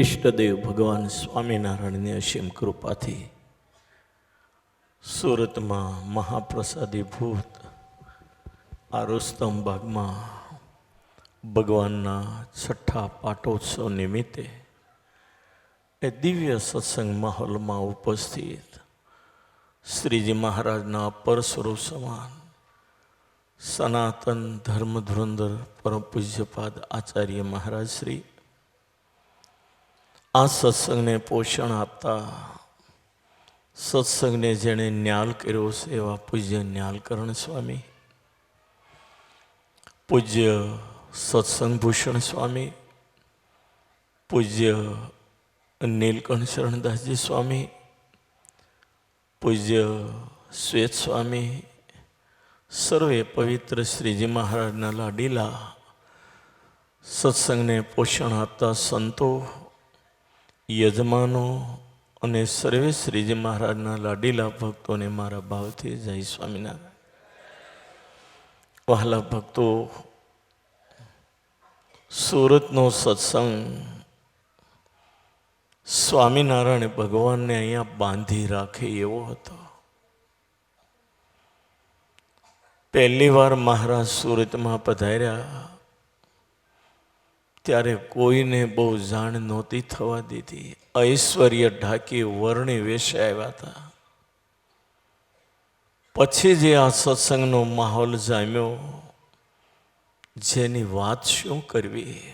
ઈષ્ટદેવ ભગવાન સ્વામિનારાયણની અસીમ કૃપાથી સુરતમાં મહાપ્રસાદી ભૂત આ રુસ્તમ બાગમાં ભગવાનના છઠ્ઠા પાટોત્સવ નિમિત્તે એ દિવ્ય સત્સંગ માહોલમાં ઉપસ્થિત શ્રીજી મહારાજના અપર સ્વરૂપ સમાન સનાતન ધર્મ ધુરંધર પરમ પૂજ્યપાદ આચાર્ય મહારાજ શ્રી આ સત્સંગને પોષણ આપતા સત્સંગને જેણે ન્યાલ કર્યો છે એવા પૂજ્ય ન્યાલકરણ સ્વામી, પૂજ્ય સત્સંગ ભૂષણ સ્વામી, પૂજ્ય નીલકંઠ શરણદાસજી સ્વામી, પૂજ્ય શ્વેત સ્વામી, સર્વે પવિત્ર શ્રીજી મહારાજના લાડીલા સત્સંગને પોષણ આપતા સંતો યજમાનો અને સર્વે શ્રીજી મહારાજના લાડીલા ભક્તોને મારા ભાવથી જય સ્વામિનારાયણ. વહાલા ભક્તો, સુરતનો સત્સંગ સ્વામિનારાયણ ભગવાનને અહીંયા બાંધી રાખે એવો હતો. પહેલી વાર મહારાજ સુરતમાં પધાર્યા. ત્યારે કોઈને બહુ જાણ નહોતી થવા દીધી. ઐશ્વર્ય ઢાંકી વર્ણી વેશે આવ્યા હતા. પછી જે આ સત્સંગનો માહોલ જામ્યો, જેની વાત શું કરવી?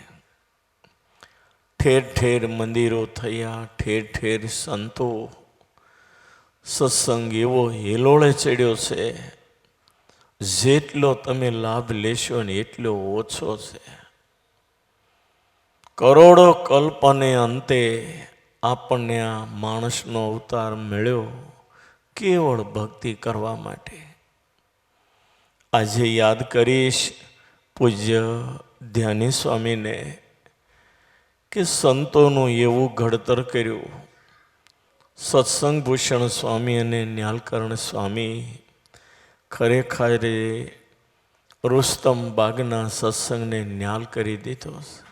ઠેર ઠેર મંદિરો થયા, ઠેર ઠેર સંતો. સત્સંગ એવો હેલોળે ચડ્યો છે. જેટલો તમે લાભ લેશો ને એટલો ઓછો છે. કરોડો કલ્પને અંતે આપણને આ માણસનો અવતાર મળ્યો કેવળ ભક્તિ કરવા માટે. આજે યાદ કરીશ પૂજ્ય ધ્યાની સ્વામીને કે સંતોનું એવું ઘડતર કર્યું. સત્સંગ ભૂષણ સ્વામી અને ન્યાલકરણ સ્વામી ખરેખર રુસ્તમ બાગના સત્સંગને ન્યાલ કરી દીધો છે.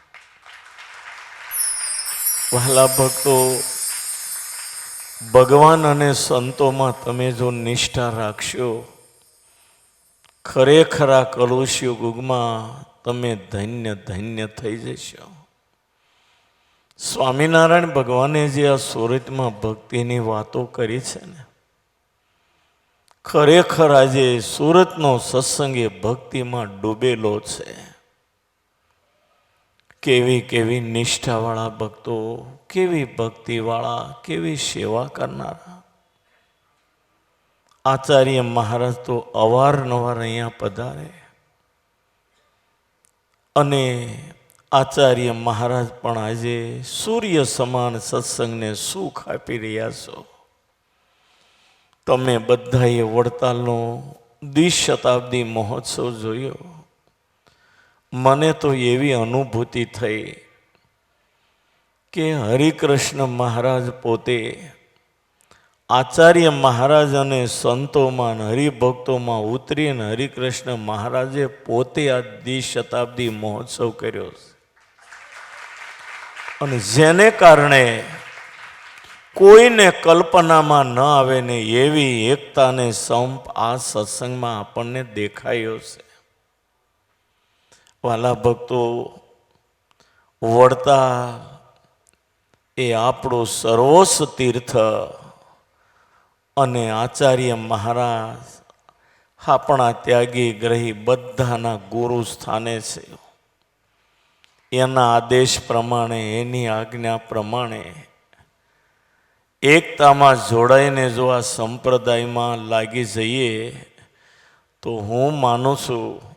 વહાલા ભક્તો, ભગવાન અને સંતોમાં તમે જો નિષ્ઠા રાખશો, ખરેખર આ કલુષ્ય ગુગમાં તમે ધન્ય ધન્ય થઈ જશો. સ્વામિનારાયણ ભગવાને જે આ સુરતમાં ભક્તિની વાતો કરી છે ને, ખરેખર આજે સુરતનો સત્સંગ એ ભક્તિમાં ડૂબેલો છે. કેવી કેવી નિષ્ઠાવાળા ભક્તો, કેવી ભક્તિવાળા, કેવી સેવા કરનારા. આચાર્ય મહારાજ તો અવારનવાર અહીંયા પધારે. અને આચાર્ય મહારાજ પણ આજે સૂર્ય સમાન સત્સંગને સુખ આપી રહ્યા છો. તમે બધાએ વડતાલનો દ્વિશતાબ્દી મહોત્સવ જોયો. મને તો એવી અનુભૂતિ થઈ કે હરિકૃષ્ણ મહારાજ પોતે આચાર્ય મહારાજ અને સંતોમાં હરિભક્તોમાં ઉતરીને હરિકૃષ્ણ મહારાજે પોતે આ દ્વિશતાબ્દી મહોત્સવ કર્યો છે. અને જેને કારણે કોઈને કલ્પનામાં ન આવે ને એવી એકતાને સંપ આ સત્સંગમાં આપણને દેખાયો છે. વાલા ભક્તો, વળતા એ આપણું સર્વોચ્ચ તીર્થ અને આચાર્ય મહારાજ આપણા ત્યાગી ગ્રહી બધાના ગુરુ સ્થાને છે. એના આદેશ પ્રમાણે, એની આજ્ઞા પ્રમાણે એકતામાં જોડાઈને જો આ સંપ્રદાયમાં લાગી જઈએ, તો હું માનું છું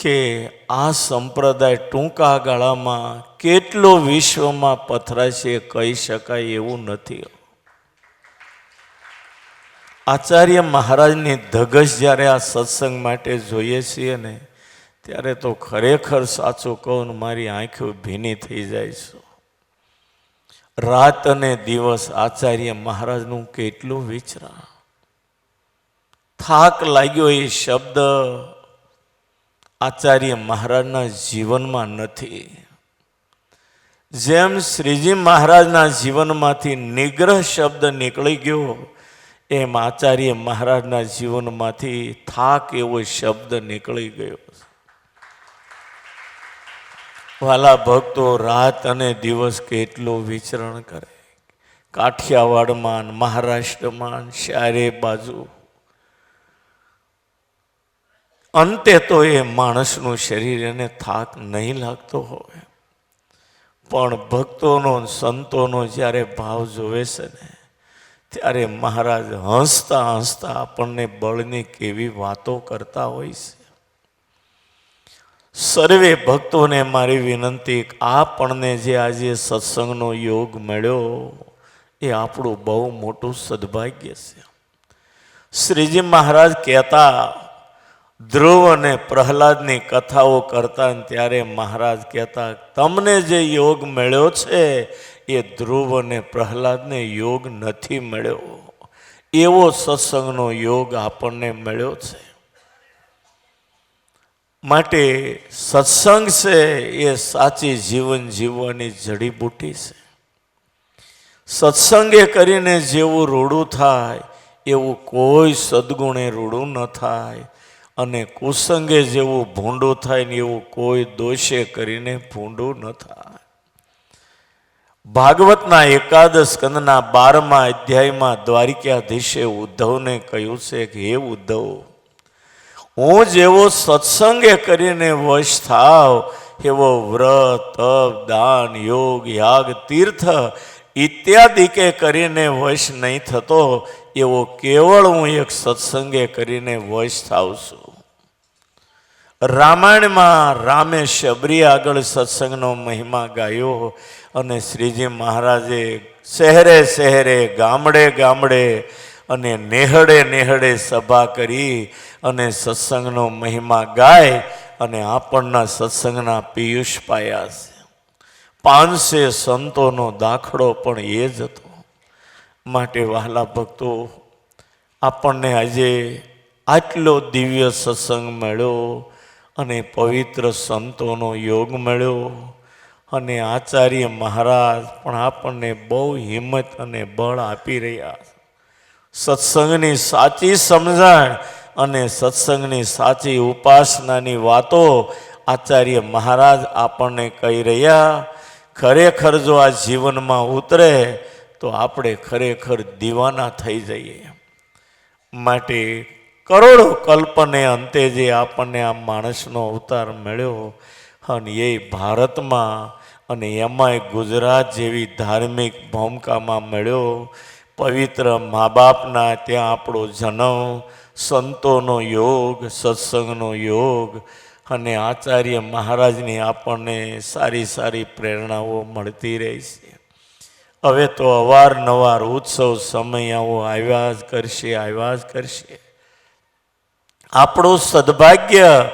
કે આ સંપ્રદાય ટૂંકા ગાળામાં કેટલો વિશ્વમાં પથરાશે કહી શકાય એવું નથી. આચાર્ય મહારાજની ધગશ જ્યારે આ સત્સંગ માટે જોઈએ છીએ ને, ત્યારે તો ખરેખર સાચું કહું મારી આંખો ભીની થઈ જાય છે. રાત અને દિવસ આચાર્ય મહારાજનું કેટલું વિચરા થાક લાગ્યો એ શબ્દ આચાર્ય મહારાજના જીવનમાં નથી. જેમ શ્રીજી મહારાજના જીવનમાંથી નિગ્રહ શબ્દ નીકળી ગયો, એમ આચાર્ય મહારાજના જીવનમાંથી થાક એવો શબ્દ નીકળી ગયો. વાલા ભક્તો, રાત અને દિવસ કેટલો વિચરણ કરે. કાઠિયાવાડમાં મહારાષ્ટ્રમાં ચારે બાજુ અંતે તો એ માણસનું શરીર એને થાક નહીં લાગતો હોય. પણ ભક્તોનો સંતોનો જ્યારે ભાવ જોવે છે ને, ત્યારે મહારાજ હસતા હસતા આપણને બળની કેવી વાતો કરતા હોય છે. સર્વે ભક્તોને મારી વિનંતી આપણને જે આજે સત્સંગનો યોગ મળ્યો, એ આપણું બહુ મોટું સદભાગ્ય છે. શ્રીજી મહારાજ કહેતા ધ્રુવ અને પ્રહલાદની કથાઓ કરતા ત્યારે મહારાજ કહેતા, તમને જે યોગ મળ્યો છે, એ ધ્રુવ અને પ્રહલાદને યોગ નથી મળ્યો. એવો સત્સંગનો યોગ આપણને મળ્યો છે. માટે સત્સંગ છે એ સાચી જીવન જીવવાની જડીબુટી છે. સત્સંગે કરીને જેવું રૂડું થાય, એવું કોઈ સદગુણે રૂડું ન થાય. અને કુસંગે જેવું ભૂંડું થાય ને એવું કોઈ દોષે કરીને ભૂંડું ન થાય. ભાગવતના એકાદશ કંદના બારમા અધ્યાયમાં દ્વારિકાધીશે ઉદ્ધવને કહ્યું છે કે, હે ઉદ્ધવ, હું જેવો સત્સંગે કરીને વશ થાવ, એવો વ્રત તપ દાન, યોગ, યાગ, તીર્થ ઇત્યાદિ કે કરીને વશ નહીં થતો, એવો કેવળ હું એક સત્સંગે કરીને વશ થાવ છું. રામાયણમાં રામે શબરી આગળ સત્સંગનો મહિમા ગાયો અને શ્રીજી મહારાજે શહેરે શહેરે, ગામડે ગામડે અને નેહડે નેહડે સભા કરી અને સત્સંગનો મહિમા ગાય અને આપણના સત્સંગના પિયુષ પાયા છે. પાંચસે સંતોનો દાખલો પણ એ જ હતો. માટે વહાલા ભક્તો, આપણને આજે આટલો દિવ્ય સત્સંગ મળ્યો. અને પવિત્ર સંતોનો યોગ મળ્યો. અને આચાર્ય મહારાજ પણ આપણને બહુ હિંમત અને બળ આપી રહ્યા સત્સંગની સાચી સમજણ અને સત્સંગની સાચી ઉપાસનાની વાતો આચાર્ય મહારાજ આપણને કહી રહ્યા. ખરેખર જો આ જીવનમાં ઉતરે, તો આપણે ખરેખર દીવાના થઈ જઈએ. માટે કરોડો કલ્પને અંતે જે આપણને આ માણસનો અવતાર મળ્યો અને એ ભારતમાં અને એમાંય ગુજરાત જેવી ધાર્મિક ભૂમિકામાં મળ્યો, પવિત્ર મા બાપના ત્યાં આપણો જન્મ, સંતોનો યોગ, સત્સંગનો યોગ અને આચાર્ય મહારાજની આપણને સારી સારી પ્રેરણાઓ મળતી રહી છે. હવે તો અવારનવાર ઉત્સવ સમયાઓ આવ્યા જ કરશે, આવ્યા જ કરશે. આપણું સદભાગ્ય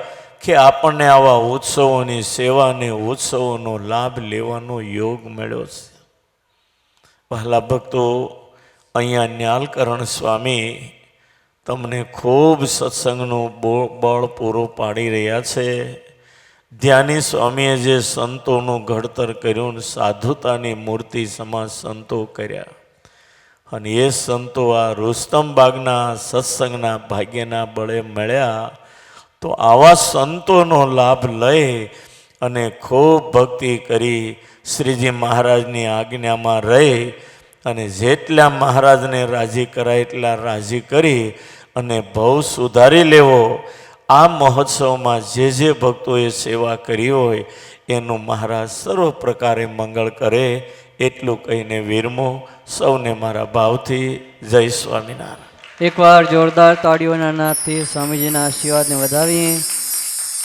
કે આપણને આવા ઉત્સવોની સેવાને, ઉત્સવોનો લાભ લેવાનો યોગ મળ્યો છે. વહાલા ભક્તો, અહીંયા ન્યાલકરણ સ્વામી તમને ખૂબ સત્સંગનું બળ પૂરું પાડી રહ્યા છે. ધ્યાની સ્વામીએ જે સંતોનું ઘડતર કર્યું સાધુતાની મૂર્તિ સમાજ સંતો કર્યા. અને એ સંતો આ રુસ્તમ બાગના સત્સંગના ભાગ્યના બળે મળ્યા તો આવા સંતોનો લાભ લઈ અને ખૂબ ભક્તિ કરી શ્રીજી મહારાજની આજ્ઞામાં રહી અને જેટલા મહારાજને રાજી કરાય એટલા રાજી કરી અને ભવ સુધારી લેવો. આ મહોત્સવમાં જે જે ભક્તોએ સેવા કરી હોય એનું મહારાજ સર્વ પ્રકારે મંગળ કરે એટલું કહીને વિરમો સૌને મારા ભાવથી જય સ્વામિનારાયણ. એકવાર જોરદાર તાળીઓના નાદથી સ્વામીજીના આશીર્વાદને વધાવીએ.